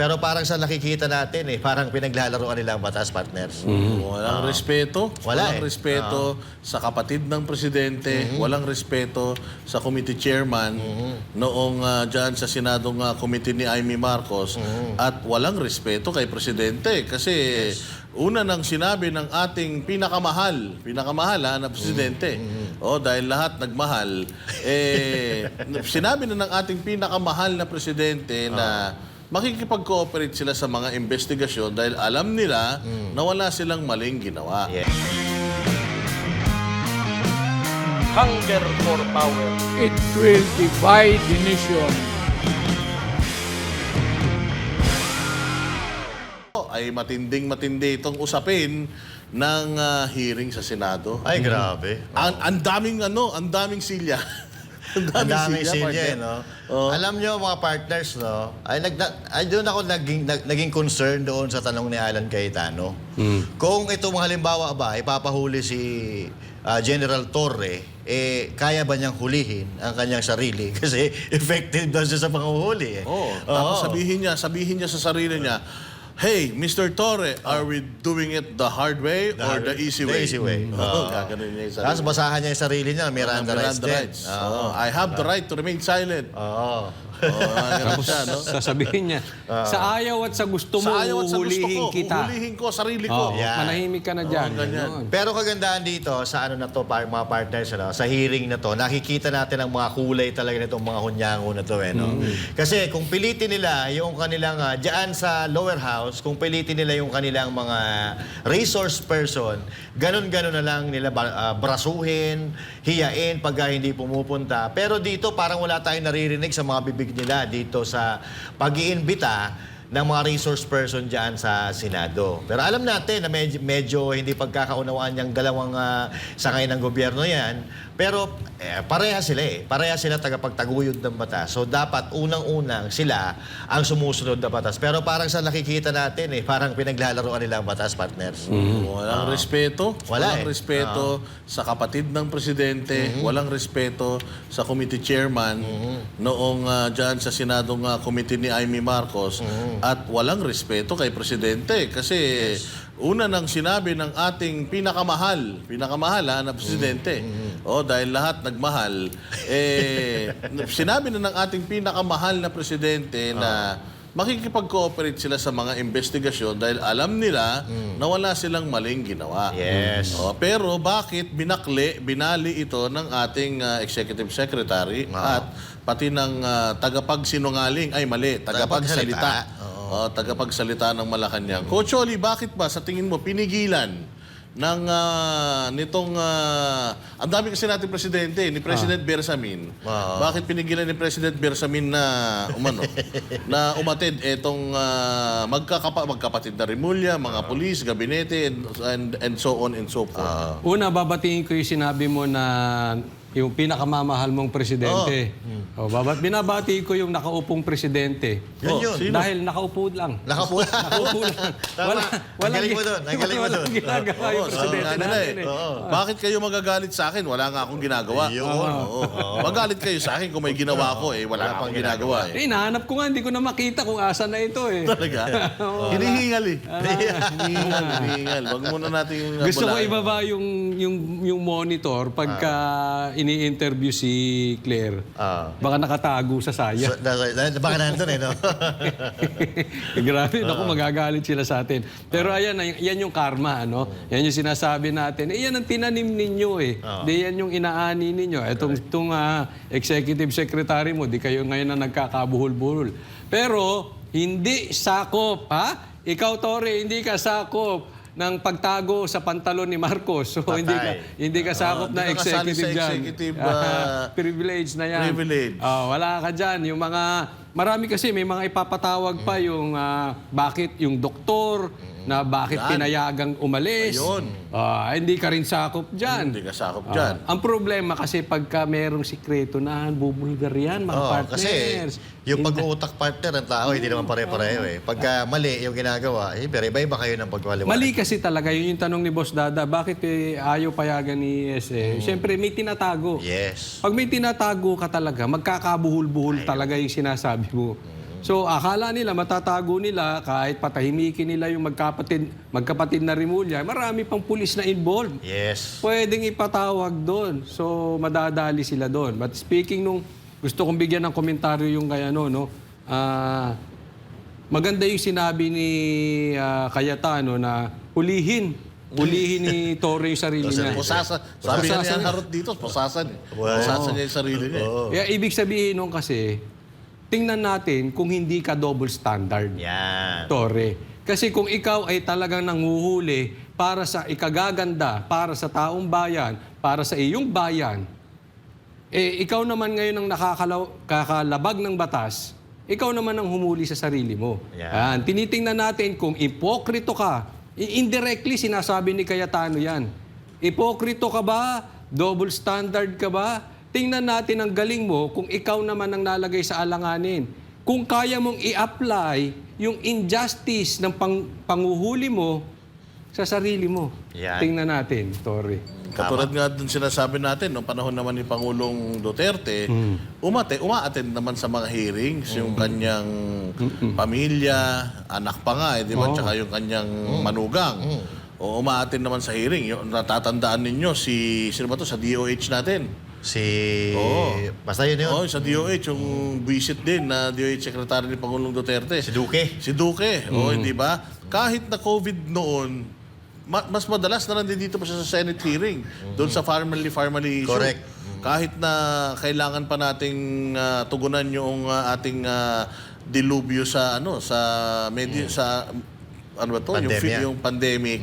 Pero parang sa nakikita natin eh, parang pinaglalaroan nila ang batas, partners. Walang respeto. Wala walang eh. respeto sa kapatid ng presidente. Walang respeto sa committee chairman noong ah, dyan sa Senadong ah, committee ni Amy Marcos. At walang respeto kay presidente. Kasi una nang sinabi ng ating pinakamahal, pinakamahal ha, na presidente. Oh, dahil lahat nagmahal. Eh, sinabi na ng ating pinakamahal na presidente na makikipag-cooperate sila sa mga investigasyon dahil alam nila na wala silang maling ginawa. Yeah. hunger for power. It will divide the nation. Ay matinding matindi itong usapin ng ah, hearing sa Senado. Ay, grabe. Ang, ang daming ano, ang daming silya. ang daming silya, no? Oh. Alam nyo, mga partners, no? Ay, nag, ay doon ako naging, nag, naging concern doon sa tanong ni Alan Cayetano. Kung itong halimbawa ba, ipapahuli si ah, General Torre, eh, kaya ba niyang hulihin ang kanyang sarili? Kasi effective daw siya sa panghuhuli. Eh. Oh, tapos sabihin niya, sabihin niya sa sarili niya, Hey, Mr. Torre, are we doing it the hard way or hard- the easy the way? easy way. Oo, Oo. gaganon niya yung sarili. Tapos basahan niya yung sarili niya, Miranda, rights. Miranda din. rights. Oo. I have the right to remain silent. Oo. Oo, ganun siya, no? Sasabihin niya, sa ayaw at sa gusto mo, Sa ayaw at sa gusto uhulihin ko, kita. uhulihin ko sarili Oh, ko. Yeah. Manahimik ka na dyan. ganyan. Pero kagandaan dito sa ano na to, par- mga partners, ano, sa hearing na to, nakikita natin ang mga kulay talaga nitong mga hunyango na to. Eh, no? Kasi kung pilitin nila yung kanilang, uh, dyan sa lower house, kung pilitin nila yung kanilang mga resource person, ganun-ganun na lang nila ba- ah, brasuhin, hiyain pagka hindi pumupunta. Pero dito parang wala tayong naririnig sa mga bibig nila dito sa pag-iimbita ng mga resource person dyan sa Senado. Pero alam natin na medyo, medyo hindi pagkakaunawaan yung dalawang uh, sakay ng gobyerno yan. Pero eh, pareha sila eh. Pareha sila tagapagtaguyod ng batas. So dapat unang-unang sila ang sumusunod na batas. Pero parang sa nakikita natin eh, parang pinaglalaroan nila ang batas, partners. Walang respeto. Wala walang eh. respeto sa kapatid ng presidente. Walang respeto sa committee chairman noong ah, dyan sa Senadong ah, committee ni Amy Marcos. At walang respeto kay presidente. Kasi una nang sinabi ng ating pinakamahal, pinakamahal ha, na presidente. Oh, dahil lahat nagmahal. Eh, sinabi na ng ating pinakamahal na presidente na makikipag-cooperate sila sa mga investigasyon dahil alam nila na wala silang maling ginawa. Yes. Oh, pero bakit binakli, binali ito ng ating ah, executive secretary at pati ng ah, tagapagsinungaling, ay mali, tagapagsalita. Oh, tagapagsalita ng Malacanang. Coach Oli, bakit ba sa tingin mo pinigilan ng ah, nitong ah, ang dami kasi nating presidente ni President Bersamin. Oo. Bakit pinigilan ni President Bersamin na umano na umatid etong ah, magkakapa, magkapatid na Rimulya, mga pulis, gabinete and, and and so on and so forth. Una, babatiin ko yung sinabi mo na yung pinakamamahal mong presidente. Oh. babat binabati ko yung nakaupong presidente. Yun Oh, yun. sino? Dahil nakaupo lang. Nakapula. Nakaupo lang. Tama. Ang galing mo doon, ang galing mo walang doon. ginagawa Oo, yung presidente natin eh. eh. Bakit kayo magagalit sa akin? Wala nga akong ginagawa. Yun. Oo. Magalit kayo sa akin kung may ginawa ko eh. Wala, akong ginagawa eh. Eh, nahanap ko nga, hindi ko na makita kung asan na ito eh. Talaga? Hinihingal eh. hinihingal, hinihingal. Wag muna natin yung Gusto ko ibaba yung, yung, yung monitor pagka ini-interview si Claire. Ah. Baka nakatago sa saya. So, na, baka nandun eh, no? Grabe, naku, magagalit sila sa atin. Pero ayan, ay- yan yung karma, ano? Yan yung sinasabi natin. Eh, yan ang tinanim ninyo eh. Di yan yung inaani ninyo. Itong, itong ah, executive secretary mo, di kayo ngayon na nagkakabuhol-buhol. Pero, hindi sakop, ha? Ikaw, Tore, hindi ka sakop ng pagtago sa pantalon ni Marcos. So, hindi ka, hindi ka sakop Ah, na ka kasali executive sa dyan. executive, ah, privilege na yan. privilege. Ah, wala ka dyan. Yung mga, marami kasi may mga ipapatawag pa yung ah, bakit yung doktor, na bakit Yan. pinayagang umalis. Ayun. Ah, hindi ka rin sakop dyan. Hindi ka sakop Ah, dyan. ang problema kasi pagka merong sikreto na bubulgar yan, mga Oo, partners. kasi yung pag-uutak partner ng tao, hindi naman pare-pareho eh. Pagka mali yung ginagawa, eh, pero iba-iba kayo ng pagwaliwanag. Mali kasi talaga yun yung tanong ni Boss Dada, bakit eh, ayaw payagan ni ESE? Siyempre, may tinatago. Yes. Pag may tinatago ka talaga, magkakabuhul-buhul talaga yung sinasabi mo. So akala nila, matatago nila, kahit patahimikin nila yung magkapatid, magkapatid na Rimulya, marami pang pulis na involved. Yes. Pwedeng ipatawag doon. So, madadali sila doon. But speaking nung, gusto kong bigyan ng komentaryo yung kay ano, no? Ah, maganda yung sinabi ni ah, Cayetano na hulihin. Hulihin ni Torre yung sarili niya. Pusasa. Sabi nga Pusasan. niya harot dito, pusasan. eh. Pusasan niya yung sarili niya. eh. Kaya ibig sabihin nung kasi, tingnan natin kung hindi ka double standard. Yan. Torre. Kasi kung ikaw ay talagang nanguhuli para sa ikagaganda, para sa taong bayan, para sa iyong bayan, eh ikaw naman ngayon ang nakakalaw, kakalabag ng batas, ikaw naman ang humuli sa sarili mo. Yeah. Yan. Tinitingnan natin kung ipokrito ka. Indirectly, sinasabi ni Cayetano yan. Ipokrito ka ba? Double standard ka ba? Tingnan natin ang galing mo kung ikaw naman ang nalagay sa alanganin. Kung kaya mong i-apply yung injustice ng pang- panguhuli mo sa sarili mo. Yan. Tingnan natin, Tori. Katulad nga dun sinasabi natin, noong panahon naman ni Pangulong Duterte, umate, umaattend naman sa mga hearings, yung kanyang pamilya, anak pa nga, eh, di ba? Tsaka yung kanyang manugang. O umaattend naman sa hearing. Yung, natatandaan ninyo, si, sino ba to? Sa DOH natin. Si... Oo. Basta yun yun. Oo, sa DOH, yung visit din na DOH Secretary ni Pangulong Duterte. Si Duque. Si Duque, oh, hindi ba? Kahit na COVID noon, ma- mas madalas na nandito pa siya sa Senate hearing, doon sa family-family issue. Correct. Kahit na kailangan pa nating ah, tugunan yung ah, ating ah, dilubyo sa ano sa medyo sa ano ba to yung, Pandemya. fi- yung pandemic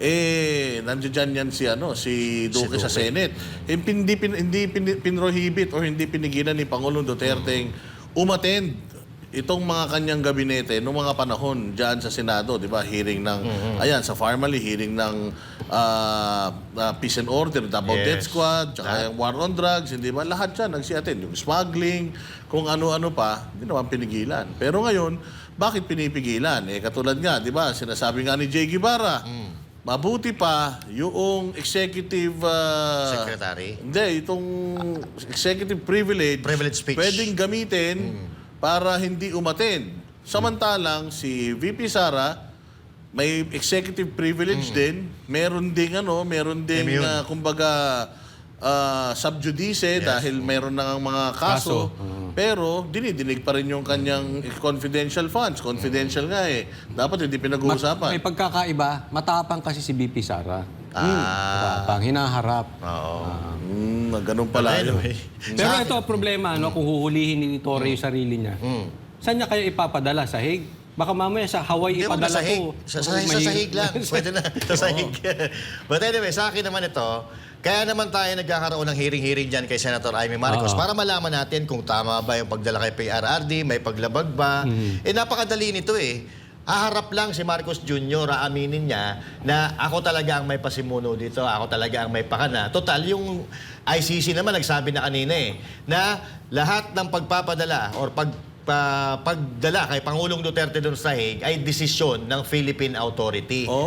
eh nandiyan dyan yan si ano si Duque sa Senate eh, hindi pin, hindi pin, pinrohibit or hindi pinigilan ni Pangulong Duterte umattend itong mga kanyang gabinete noong mga panahon diyan sa Senado, 'di ba? Hearing ng ayan sa family, hearing ng ah, ah, peace and order, double Yes. death squad, tsaka yung war on drugs, hindi ba? Lahat 'yan nagsi-attend, yung smuggling, kung ano-ano pa, hindi naman pinigilan. Pero ngayon, bakit pinipigilan? Eh katulad nga, 'di ba? Sinasabi nga ni Jay Guevara, mabuti pa yung executive ah, Secretary. hindi, itong executive privilege, Privilege speech. pwedeng gamitin para hindi umattend. Samantalang si VP Sara, may executive privilege din, meron ding ano, meron ding Immune. ah, kumbaga ah, sub judice dahil meron na ang mga kaso. Pero dinidinig pa rin yung kanyang confidential funds. Confidential nga eh. Dapat hindi pinag-uusapan. May pagkakaiba, matapang kasi si BP Sara. Ah. Matapang, hinaharap. Oo. Hmm, ganun pala yun. Anyway. Pero ito ang problema, no, kung huhulihin ni Torre yung sarili niya. Saan niya kayo ipapadala? Sa Hague? Baka mamaya sa Hawaii Hindi, na ipadala sa sahig. ko. Sa, sa, sa May- sahig lang. Pwede na. Sa sahig. But anyway, sa akin naman ito, kaya naman tayo nagkakaroon ng hearing-hearing dyan kay Senator Amy Marcos para malaman natin kung tama ba yung pagdala kay PRRD, may paglabag ba. Eh, napakadali nito eh. Haharap lang si Marcos Jr. aaminin niya na ako talaga ang may pasimuno dito, ako talaga ang may pakana. Total, yung ICC naman nagsabi na kanina eh, na lahat ng pagpapadala or pag pa- pagdala kay Pangulong Duterte doon sa Hague ay desisyon ng Philippine Authority. Oo.